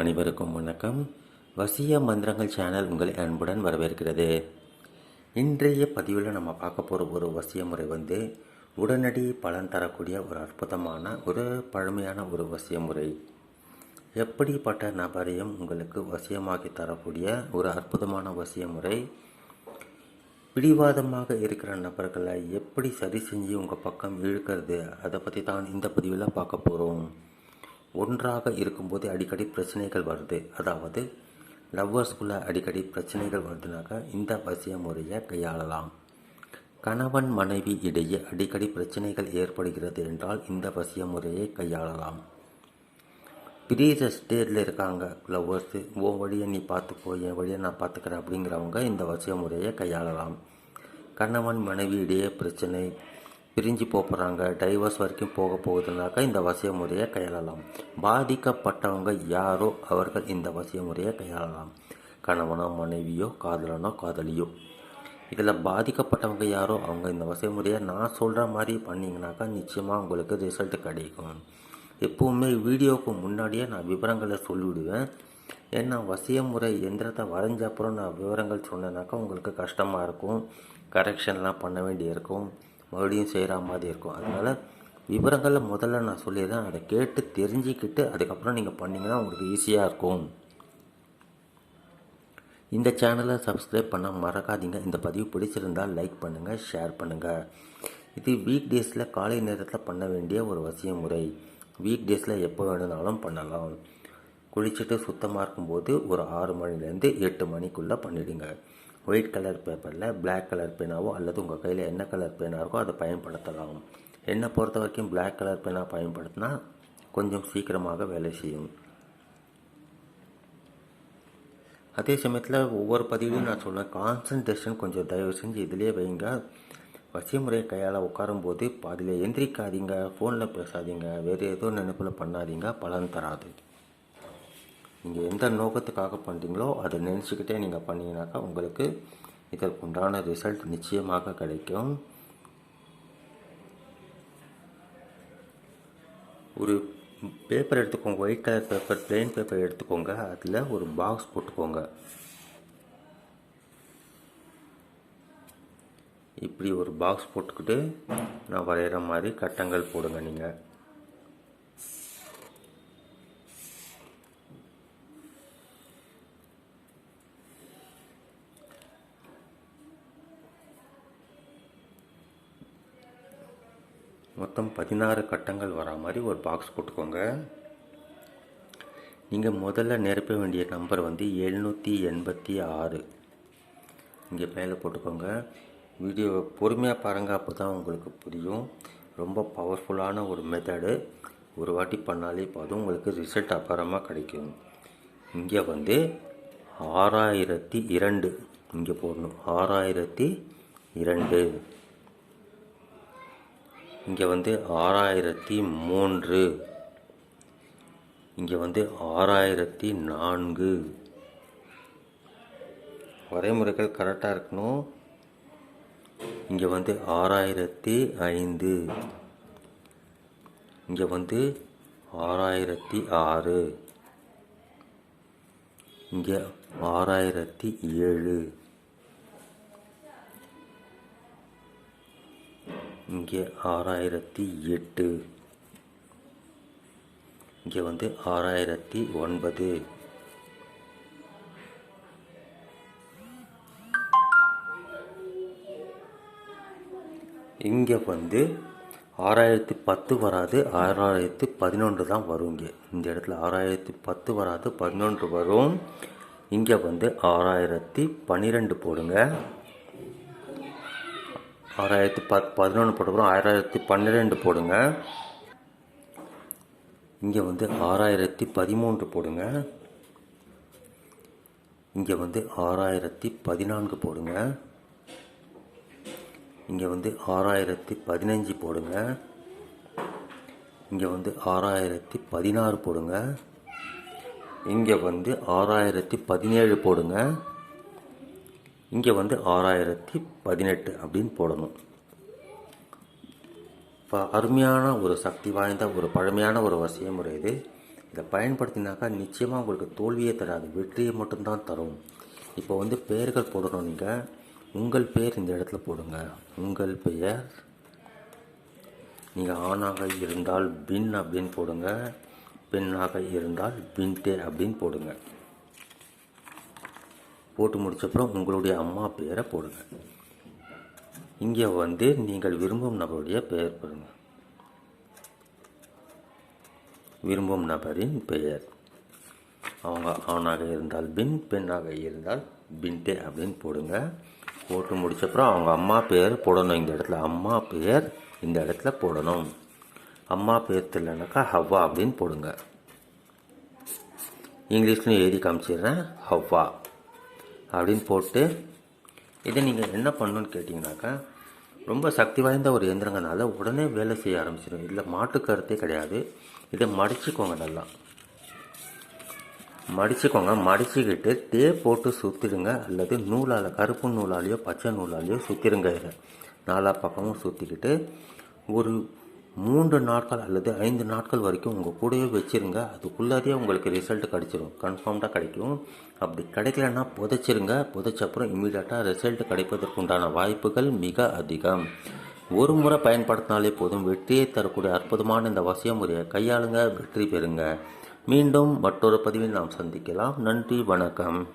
அனைவருக்கும் வணக்கம். வசிய மந்திரங்கள் சேனல் உங்களை அன்புடன் வரவேற்கிறது. இன்றைய பதிவில் நம்ம பார்க்க போகிற ஒரு வசிய முறை வந்து உடனடி பலன் தரக்கூடிய ஒரு அற்புதமான ஒரு பழமையான ஒரு வசிய முறை. எப்படிப்பட்ட நபரையும் உங்களுக்கு வசியமாக்கி தரக்கூடிய ஒரு அற்புதமான வசிய முறை? பிடிவாதமாக இருக்கிற நபர்களை எப்படி சரி செஞ்சு உங்கள் பக்கம் இழுக்கிறது? அதை பற்றி தான் இந்த பதிவில் பார்க்க போகிறோம் ஒன்றாக இருக்கும்போது அடிக்கடி பிரச்சனைகள் வருது. அதாவது லவ்வர்ஸ்குள்ளே அடிக்கடி பிரச்சனைகள் வருதுனாக்கா இந்த வசிய முறையை கையாளலாம். கணவன் மனைவி இடையே அடிக்கடி பிரச்சனைகள் ஏற்படுகிறது என்றால் இந்த வசிய முறையை கையாளலாம். பிரியிற ஸ்டேட்டில் இருக்காங்க லவ்வர்ஸு. ஓ வழியை நீ பார்த்துக்கோ என் வழியை நான் பார்த்துக்கிறேன் அப்படிங்கிறவங்க இந்த வசிய முறையை கையாளலாம். கணவன் மனைவி இடையே பிரச்சனை பிரிஞ்சு போகிறாங்க டைவர்ஸ் வரைக்கும் போக போகுதுனாக்கா இந்த வசிய முறையை கையாளலாம். பாதிக்கப்பட்டவங்க யாரோ அவர்கள் இந்த வசிய முறையை கையாளலாம். கணவனோ மனைவியோ காதலனோ காதலியோ. இதில் பாதிக்கப்பட்டவங்க யாரோ அவங்க இந்த வசிய முறையை நான் சொல்கிற மாதிரி பண்ணிங்கனாக்கா நிச்சயமாக உங்களுக்கு ரிசல்ட் கிடைக்கும். எப்போவுமே வீடியோவுக்கு முன்னாடியே நான் விவரங்களை சொல்லிவிடுவேன். ஏன்னா வசிய முறை எந்திரத்தை வரைஞ்ச அப்புறம் நான் விவரங்கள் சொன்னேனாக்கா உங்களுக்கு கஷ்டமாக இருக்கும். கரெக்ஷன்லாம் பண்ண வேண்டியிருக்கும். மறுபடியும் செய்கிற மாதிரி இருக்கும். அதனால் விவரங்களை முதல்ல நான் சொல்லிடுறேன். அதை கேட்டு தெரிஞ்சுக்கிட்டு அதுக்கப்புறம் நீங்கள் பண்ணிங்கன்னா உங்களுக்கு ஈஸியாக இருக்கும். இந்த சேனலை சப்ஸ்கிரைப் பண்ண மறக்காதீங்க. இந்த பதிவு பிடிச்சிருந்தால் லைக் பண்ணுங்கள் ஷேர் பண்ணுங்கள் இது வீக் டேஸில் காலை நேரத்தில் பண்ண வேண்டிய ஒரு வசிய முறை வீக் டேஸில் எப்போ வேணுனாலும் பண்ணலாம். குளிச்சுட்டு சுத்தமாக இருக்கும்போது ஒரு ஆறு மணிலேருந்து எட்டு மணிக்குள்ளே பண்ணிவிடுங்க ஒயிட் கலர் பேப்பரில் பிளாக் கலர் பேனாவோ அல்லது உங்கள் கையில் என்ன கலர் பேனா இருக்கோ அதை பயன்படுத்தலாம். என்னை பொறுத்த வரைக்கும் பிளாக் கலர் பேனா பயன்படுத்தினா கொஞ்சம் சீக்கிரமாக வேலை செய்யும். அதே சமயத்தில் ஒவ்வொரு பதிவிலையும் நான் சொல்லுவேன் கான்சன்ட்ரேஷன் கொஞ்சம் தயவு செஞ்சு இதிலே வைங்க. வசிமுறை கையால் உட்காரும்போது பாதியில் எந்திரிக்காதீங்க ஃபோனில் பேசாதீங்க வேறு ஏதோ நினைப்பில் பண்ணாதீங்க பலன் தராது. நீங்கள் எந்த நோக்கத்துக்காக பண்ணுறீங்களோ அதை நினச்சிக்கிட்டே நீங்கள் பண்ணீங்கனாக்கா உங்களுக்கு இதற்கு உண்டான ரிசல்ட் நிச்சயமாக கிடைக்கும். ஒரு பேப்பர் எடுத்துக்கோங்க white colour paper plain paper எடுத்துக்கோங்க அதில் ஒரு பாக்ஸ் போட்டுக்கோங்க. இப்படி ஒரு பாக்ஸ் போட்டுக்கிட்டு நான் வரைகிற மாதிரி கட்டங்கள் போடுங்க நீங்கள் மொத்தம் பதினாறு கட்டங்கள் வரா மாதிரி ஒரு பாக்ஸ் போட்டுக்கோங்க. நீங்கள் முதல்ல நிரப்ப வேண்டிய நம்பர் வந்து எழுநூற்றி எண்பத்தி ஆறு. இங்கே மேலே போட்டுக்கோங்க. வீடியோ பொறுமையாக பாருங்கள் அப்போ தான் உங்களுக்கு புரியும். ரொம்ப பவர்ஃபுல்லான ஒரு மெத்தடு ஒரு வாட்டி பண்ணாலே போதும் உங்களுக்கு ரிசல்ட் அப்புறமா கிடைக்கும். இங்கே வந்து ஆறாயிரத்தி இரண்டு. இங்கே போடணும். ஆறாயிரத்தி இரண்டு. இங்கே வந்து ஆறாயிரத்தி மூன்று. இங்கே வந்து ஆறாயிரத்தி நான்கு. வரைமுறைகள் கரெக்டாக இருக்கணும். இங்கே வந்து ஆறாயிரத்தி ஐந்து. இங்கே வந்து ஆறாயிரத்தி ஆறு. இங்கே ஆறாயிரத்தி ஏழு. இங்கே ஆறாயிரத்தி எட்டு. இங்கே வந்து ஆறாயிரத்தி ஒன்பது. இங்கே வந்து ஆறாயிரத்தி பத்து வராது ஆறாயிரத்தி பதினொன்று தான் வரும் இங்கே. இந்த இடத்துல ஆறாயிரத்தி பத்து வராது பதினொன்று வரும். இங்கே வந்து ஆறாயிரத்தி பன்னிரெண்டு போடுங்க. ஆறாயிரத்தி பத் பதினொன்று போட்டுக்கிறோம். ஆறாயிரத்தி பன்னிரெண்டு போடுங்க. இங்கே வந்து ஆறாயிரத்தி பதிமூன்று போடுங்க. இங்கே வந்து ஆறாயிரத்தி பதினான்கு போடுங்க. இங்கே வந்து ஆறாயிரத்தி பதினஞ்சு போடுங்க. இங்கே வந்து ஆறாயிரத்தி பதினாறு போடுங்க. இங்கே வந்து ஆறாயிரத்தி பதினேழு போடுங்க. இங்கே வந்து ஆறாயிரத்தி பதினெட்டு அப்படின்னு போடணும். இப்போ அருமையான ஒரு சக்தி வாய்ந்த ஒரு பழமையான ஒரு வசிய முறை இது. இதை பயன்படுத்தினாக்கா நிச்சயமாக உங்களுக்கு தோல்வியே தராது. வெற்றியை மட்டும்தான் தரும். இப்போ வந்து பெயர்கள் போடணும் நீங்கள் உங்கள் பெயர் இந்த இடத்துல போடுங்க. உங்கள் பெயர். நீங்கள் ஆணாக இருந்தால் பின் அப்படின்னு போடுங்க. பெண்ணாக இருந்தால் பின்டே அப்படின்னு போடுங்க. போட்டு முடிச்சப்புறம் உங்களுடைய அம்மா பெயரை போடுங்க. இங்கே வந்து நீங்கள் விரும்பும் நபருடைய பெயர் போடுங்க. விரும்பும் நபரின் பெயர். அவங்க ஆணாக இருந்தால் பின் பெண்ணாக இருந்தால் பின்டே அப்படின்னு போடுங்க. போட்டு முடிச்சப்புறம் அவங்க அம்மா பேர் போடணும் இந்த இடத்துல. அம்மா பெயர் இந்த இடத்துல போடணும். அம்மா பேர் தெரியலனாக்கா ஹவ்வா அப்படின்னு போடுங்க. இங்கிலீஷ்லையும் எழுதி காமிச்சிடுறேன். ஹவ்வா. அப்படின்னு போட்டு இதை நீங்கள் என்ன பண்ணணும்னு கேட்டிங்கனாக்கா ரொம்ப சக்தி வாய்ந்த ஒரு இயந்திரங்கனால உடனே வேலை செய்ய ஆரம்பிச்சிடும் இதில் மாட்டு கருத்தே கிடையாது. இதை மடிச்சுக்கோங்க நல்லா. மடிச்சுக்கோங்க. மடிச்சுக்கிட்டு தே போட்டு சுற்றிடுங்க அல்லது நூலால் கருப்பு நூலாலேயோ பச்சை நூலாலேயோ சுற்றிடுங்க இதை. நாலா பக்கமும் சுற்றிக்கிட்டு ஒரு மூன்று நாட்கள் அல்லது ஐந்து நாட்கள் வரைக்கும் உங்கள் கூடவே வச்சிருங்க. அதுக்குள்ளாதே உங்களுக்கு ரிசல்ட் கிடைச்சிரும். கன்ஃபார்ம்டாக கிடைக்கும். அப்படி கிடைக்கலன்னா புதைச்சிருங்க. புதைச்ச அப்புறம் இமீடியட்டாக ரிசல்ட் கிடைப்பதற்கு உண்டான வாய்ப்புகள் மிக அதிகம். ஒரு முறை பயன்படுத்தினாலே போதும். வெற்றியை தரக்கூடிய அற்புதமான இந்த வசிய முறையை கையாளுங்க வெற்றி பெறுங்க. மீண்டும் மற்றொரு பதிவில் நாம் சந்திக்கலாம். நன்றி வணக்கம்.